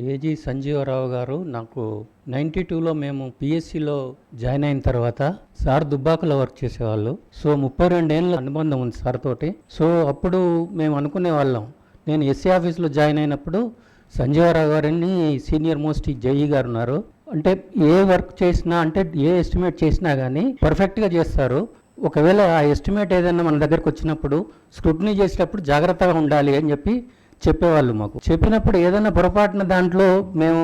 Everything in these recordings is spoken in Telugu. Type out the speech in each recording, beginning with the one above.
ఏజీ సంజీవరావు గారు నాకు నైంటీ టూలో మేము పిఎస్సిలో జాయిన్ అయిన తర్వాత సార్ దుబ్బాకలో వర్క్ చేసేవాళ్ళు. సో ముప్పై రెండేళ్ళ అనుబంధం ఉంది సార్ తోటి. సో అప్పుడు మేము అనుకునే వాళ్ళం. నేను ఎస్సీ ఆఫీస్లో జాయిన్ అయినప్పుడు సంజీవరావు గారిని సీనియర్ మోస్ట్ జేఈ గారు ఉన్నారు. అంటే ఏ వర్క్ చేసినా అంటే ఏ ఎస్టిమేట్ చేసినా కానీ పర్ఫెక్ట్గా చేస్తారు. ఒకవేళ ఆ ఎస్టిమేట్ ఏదైనా మన దగ్గరకు వచ్చినప్పుడు స్క్రూటినీ చేసేటప్పుడు జాగ్రత్తగా ఉండాలి అని చెప్పి చెప్పేవాళ్ళు మాకు. చెప్పినప్పుడు ఏదైనా పొరపాటున దాంట్లో మేము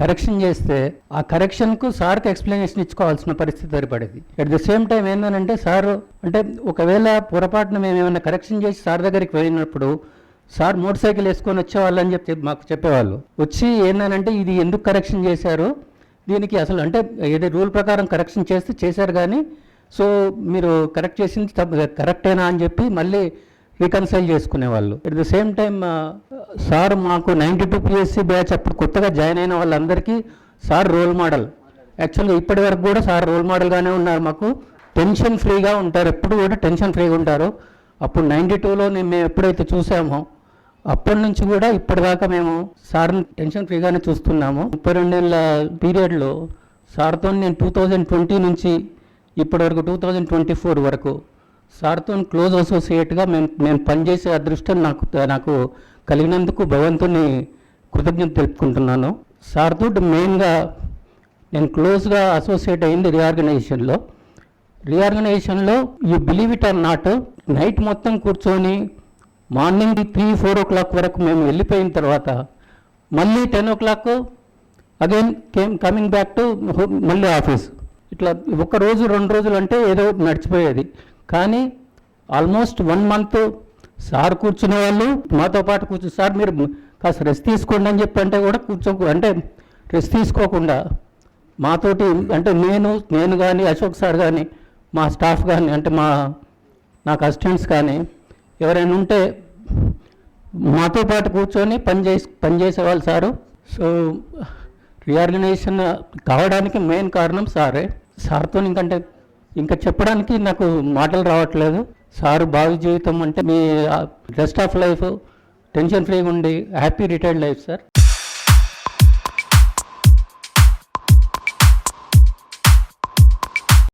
కరెక్షన్ చేస్తే ఆ కరెక్షన్కు సార్కి ఎక్స్ప్లెనేషన్ ఇచ్చుకోవాల్సిన పరిస్థితి ఏర్పడేది. అట్ ద సేమ్ టైం ఏంటంటే సార్ అంటే ఒకవేళ పొరపాటున మేము ఏమైనా కరెక్షన్ చేసి సార్ దగ్గరికి వెళ్ళినప్పుడు సార్ మోటార్ సైకిల్ వేసుకొని వచ్చేవాళ్ళు అని చెప్పి మాకు చెప్పేవాళ్ళు. వచ్చి ఏంటంటే ఇది ఎందుకు కరెక్షన్ చేశారు? దీనికి అసలు అంటే ఏదో రూల్ ప్రకారం కరెక్షన్ చేస్తే చేశారు కానీ సో మీరు కరెక్ట్ చేసింది కరెక్టేనా అని చెప్పి మళ్ళీ రీకన్సైల్ చేసుకునేవాళ్ళు at the same time sir మాకు నైంటీ టూ పిఎస్సి బ్యాచ్ అప్పుడు కొత్తగా జాయిన్ అయిన వాళ్ళందరికీ సార్ రోల్ మోడల్ యాక్చువల్గా ఇప్పటి వరకు కూడా సార్ రోల్ మోడల్గానే ఉన్నారు మాకు. టెన్షన్ ఫ్రీగా ఉంటారు. ఎప్పుడు కూడా టెన్షన్ ఫ్రీగా ఉంటారు. అప్పుడు నైంటీ టూలో మేము ఎప్పుడైతే చూసామో అప్పటి నుంచి కూడా ఇప్పటిదాకా మేము సార్ని టెన్షన్ ఫ్రీగానే చూస్తున్నాము. ముప్పై రెండేళ్ళ పీరియడ్లో సార్తో నేను టూ థౌజండ్ ట్వంటీ నుంచి ఇప్పటి వరకు టూ థౌజండ్ ట్వంటీ ఫోర్ వరకు సార్తో క్లోజ్ అసోసియేట్గా మేము నేను పనిచేసే అదృష్టం నాకు నాకు కలిగినందుకు భగవంతుని కృతజ్ఞత తెలుపుకుంటున్నాను. సార్తో మెయిన్గా నేను క్లోజ్గా అసోసియేట్ అయింది రీఆర్గనైజేషన్లో. రీఆర్గనైజేషన్లో you believe it or not night మొత్తం కూర్చొని morning three four o'clock వరకు మేము వెళ్ళిపోయిన తర్వాత మళ్ళీ ten o'clock again came coming back to మళ్ళీ ఆఫీస్. ఇట్లా ఒక రోజు రెండు రోజులు అంటే ఏదో నడిచిపోయేది. కానీ ఆల్మోస్ట్ వన్ మంత్ సార్ కూర్చునే వాళ్ళు మాతో పాటు కూర్చుని సార్ మీరు కాస్త రెస్ట్ తీసుకోండి అని చెప్పి అంటే కూడా కూర్చో అంటే రెస్ట్ తీసుకోకుండా మాతోటి అంటే నేను నేను కానీ అశోక్ సార్ కానీ మా స్టాఫ్ కానీ అంటే మా నాకు అసిస్టెంట్స్ కానీ ఎవరైనా ఉంటే మాతో పాటు కూర్చొని పని చేసి పనిచేసేవాళ్ళు సారు. సో రీఆర్గనైజేషన్ కావడానికి మెయిన్ కారణం సారే. సార్తో ఇంకంటే ఇంకా చెప్పడానికి నాకు మాటలు రావట్లేదు. సారు భావి జీవితం అంటే మీ రెస్ట్ ఆఫ్ లైఫ్ టెన్షన్ ఫ్రీగా ఉండి హ్యాపీ రిటైర్డ్ లైఫ్ సార్